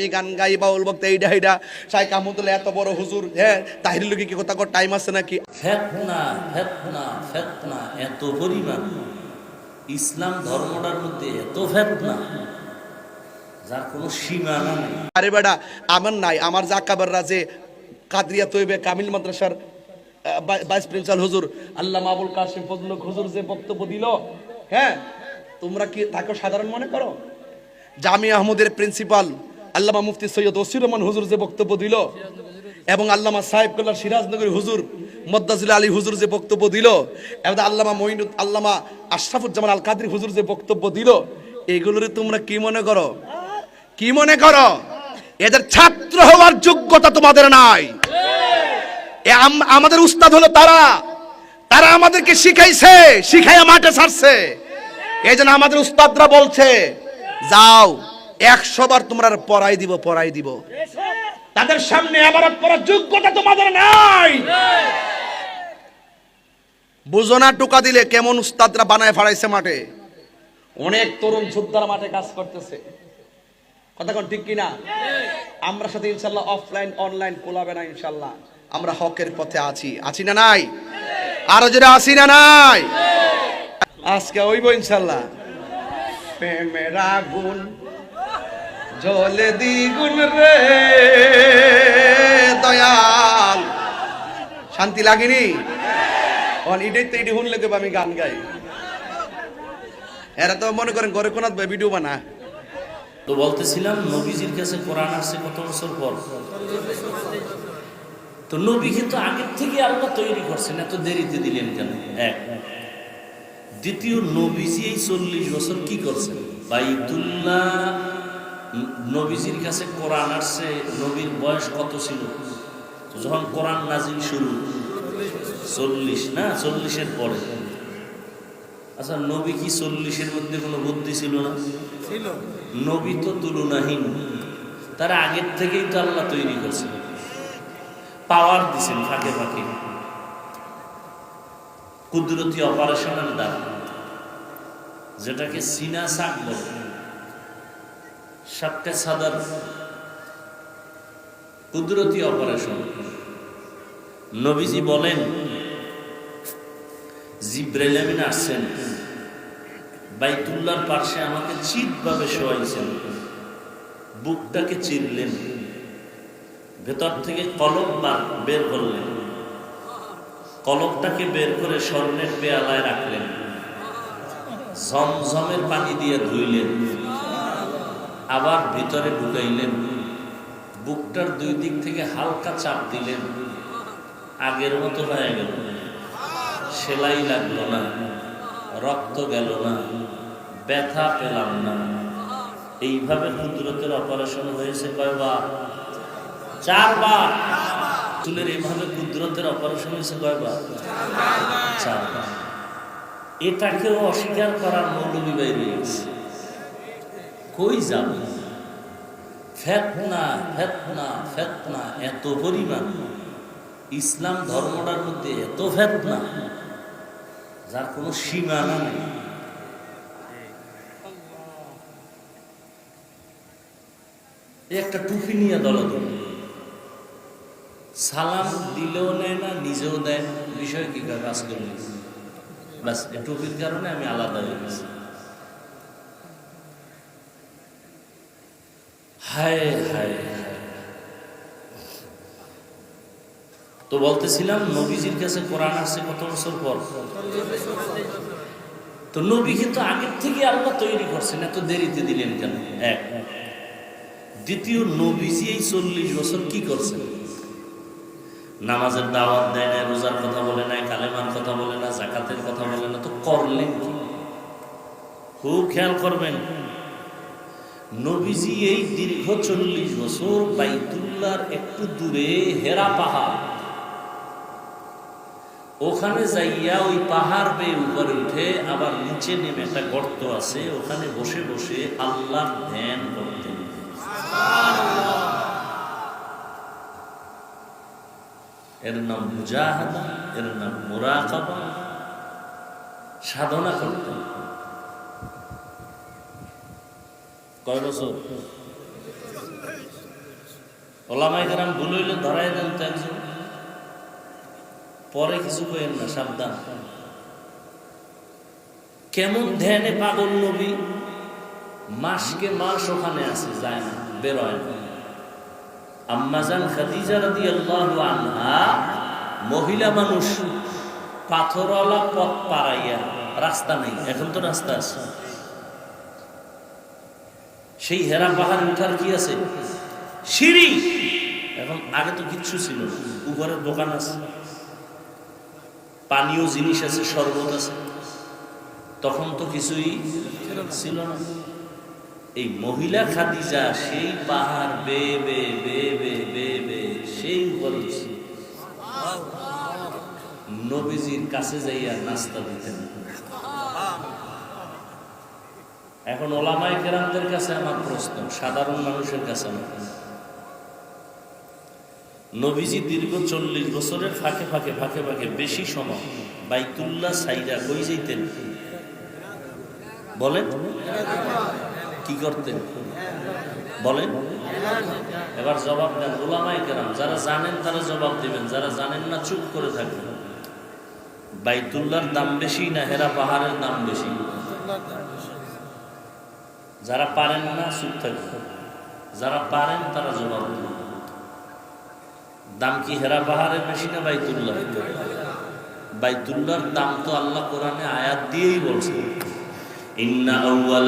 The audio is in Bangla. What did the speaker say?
আমি গান গাই বাউল বক্তা এইটা এইটা সাই কামতুল্লাহ এত বড় হুজুর হ্যাঁ? তাহির লোকে কি কথা টাইম আছে নাকি? ফেতনা ফেতনা ফেতনা এত পরিমাণ। ইসলাম ধর্মটার মধ্যে এত ফেতনা যার কোনো সীমানা নেই। আরে বেটা আমার নাই আমার জাকাবাররা যে কাদরিয়া তৈবে কামিল মাদ্রাসার ভাইস প্রিন্সিপাল হুজুর আল্লাহ মাবুল কাসিম ফজল হুজুর যে বক্তব্য দিল হ্যাঁ? তোমরা কি তাকে সাধারণ মনে করো? জামি আহমদের প্রিন্সিপাল আল্লামা মুফতি সৈয়দ ওসির রহমান হুজুর যে বক্তব্য দিল এবং আল্লামা সাহেব কল্লার সিরাজনগরী হুজুর মদ্দাজুল আলী হুজুর যে বক্তব্য দিল এবং আল্লামা মঈনুদ, আল্লামা আশরাফুজ্জামান আল কাদির হুজুর যে বক্তব্য দিল, এগুলোরে তোমরা কি মনে করো? কি মনে করো? এদের ছাত্র হওয়ার যোগ্যতা তোমাদের নাই। আমাদের উস্তাদ হলো তারা। তারা আমাদেরকে শিখাইছে, শিখাইয়া মাঠে ছাড়ছে। এই জন্য আমাদের উস্তাদরা বলছে, যাও। একশো বার তোমরা পড়াই দিব পড়াই দিব। তাদের সামনে আবার পড়ার যোগ্যতা তোমাদের নাই। বুঝো না টোকা দিলে কেমন উস্তাদরা বানায় ফাড়াইছে মাঠে। অনেক তরুণ যোদ্ধারা মাঠে কাজ করতেছে। কথা কোন ঠিক কিনা? আমরা সাথে ইনশাল্লাহ অফলাইন অনলাইন কোলাবে না ইনশাল্লাহ। আমরা হকের পথে আছি। আছি না নাই? আরও জোরে আছি না নাই? আজকে ওইব ইনশাল্লাহ। প্রেমের আগুন জলে দ্বিগুণ রে, দয়াল। শান্তি লাগেনি? অন ইডেই তো ইডি শুনলে কেবো আমি গান গাই। এরা তো মনে করেন ঘরে কোনাত ভিডিও বানা তো বলতেছিলাম, নবীজির কাছে কোরআন আসছে কত বছর পর? তো নবী কিন্তু আগের থেকে আল্লাহ তৈরি করছেন, এত দেরিতে দিলেন কেন? এক। দ্বিতীয়, নবীজি এই চল্লিশ বছর কি করছেন? বাইতুল্লাহ নবীজির কাছে কোরআন আসছে নবীর বয়স কত ছিল? যখন কোরআন নাজিল শুরু চল্লিশ না? চল্লিশের পরে। আচ্ছা নবী কি চল্লিশের মধ্যে কোনো বুদ্ধি ছিল না? নবী তো তুলনাহীন। তারা আগের থেকেই তো আল্লাহ তৈরি করছে পাওয়ার দিছেন ফাঁকে ফাঁকে। কুদরতি অপারেশনের দ্বারা। যেটাকে সিনা শাক বলে। সাতটা সাদার কুদরতি অপারেশন। নবীজি বলেন, জিব্রাইল আমিন আসছেন। বাইতুল্লার পাশে আমাকে চিৎভাবে শোয়াইছেন। বুকটাকে চিরলেন। ভেতর থেকে কলম বার করলেন। কলমটাকে বের করে স্বর্ণের পেয়ালায় রাখলেন। ঝমঝমের পানি দিয়ে ধুইলেন। আবার ভিতরে ঢুকাইলেন। বুকটার দুই দিক থেকে হালকা চাপ দিলেন। আগের মতো হয়ে গেল। সেলাই লাগল না। রক্ত গেল না। ব্যথা পেলাম না। এইভাবে কুদরতের অপারেশন হয়েছে কয়বার? চারবার। চুলের এইভাবে কুদরতের অপারেশন হয়েছে কয়বার? চারবার। এটাকেও অস্বীকার করার মৌলবী বাইরে গেছে। কই যাবে? ফেতনা ফেতনা ফেতনা, এত পরিমাণ। ইসলাম ধর্মটার মধ্যে এত ফেতনা, যার কোনো সীমানা নেই। একটা টুপি নিয়ে দলাদল সালাম দিলেও নেয় না, নিজেও দেয়। বিষয় কি? কাজ করে নিয়েছে। ব্যাস, এই টুপির কারণে আমি আলাদা হয়ে গেছি। হায় হায়। তো বলতেছিলাম, নবীজির কাছে কোরআন আসছে কত বছর পর? তো নবী কিন্তু আগের থেকে আল্লাহ তৈরি করছেন, এত দেরিতে দিলেন কেন? এক। দ্বিতীয়, নবীজি এই চল্লিশ বছর কি করছেন? নামাজের দাওয়াত দেয় না রোজার কথা বলে না কালেমার কথা বলে না, জাকাতের কথা বলে না, তো করলেন কি? খুব খেয়াল করবেন। নবীজি এই দীর্ঘ চল্লিশ বছর বাইতুল্লাহর একটু দূরে হেরা পাহাড়। ওখানে যাইয়া ওই পাহাড় বেয়ে উপরে উঠে আবার নিচে নেমে একটা গর্ত আছে, ওখানে বসে বসে আল্লাহ ধ্যান করতেন। এর নাম মুজাহাদা, এর নাম মুরাকাবা। সাধনা করতেন। কয় বছর? ওলামাই গ্রাম ভুল হইলে ধরাই দেন তো একজন পরে কিছু কইেন না, সাবধান। কেমন ধ্যানে পাগল নবী? মাসকে মাস ওখানে আছে, যায় না বেরোয় না। আম্মাজান খাদিজা রাদিয়াল্লাহু আনহা, মহিলা মানুষ, পাথরওয়ালা পথ পাড়াইয়া, রাস্তা নেই, এখন তো রাস্তা আছে। সেই হেরা পাহাড় উঠার কি আছে? সিঁড়ি। এখন আগে তো কিচ্ছু ছিল। উপরে দোকান আছে। পানীয় জিনিস আছে, শরবত আছে। তখন তো কিছুই ছিল না। এই মহিলা খাদিজা সেই পাহাড় বে বে বে বে বে বে, সেই উপরে। নবীজির কাছে যাইয়া নাস্তা দিতেন। এখন ওলামাই কেরামদের কাছে আমার প্রশ্ন, সাধারণ মানুষের কাছে আমার। নবীজি দীর্ঘ চল্লিশ বছরের ফাঁকে ফাঁকে ফাঁকে ফাঁকে বেশি সময় বাইতুল্লাহ সাইরা কই যাইতেন? বলেন। কি করতেন? বলেন। এবার জবাব দেন ওলামাই কেরাম, যারা জানেন তারা জবাব দিবেন, যারা জানেন না চুপ করে থাকবেন। বাইতুল্লাহর দাম বেশি না হেরা পাহাড়ের দাম বেশি? যারা পারেন না, চুপ থাকবে। যারা পারেন, তারা জবাব দাম কি হেরা পাহারে বেশি না বাইতুল্লাহ? বাইতুল্লাহর দাম তো আল্লাহ কোরআনে আয়াত দিয়েই বলছে। إن أول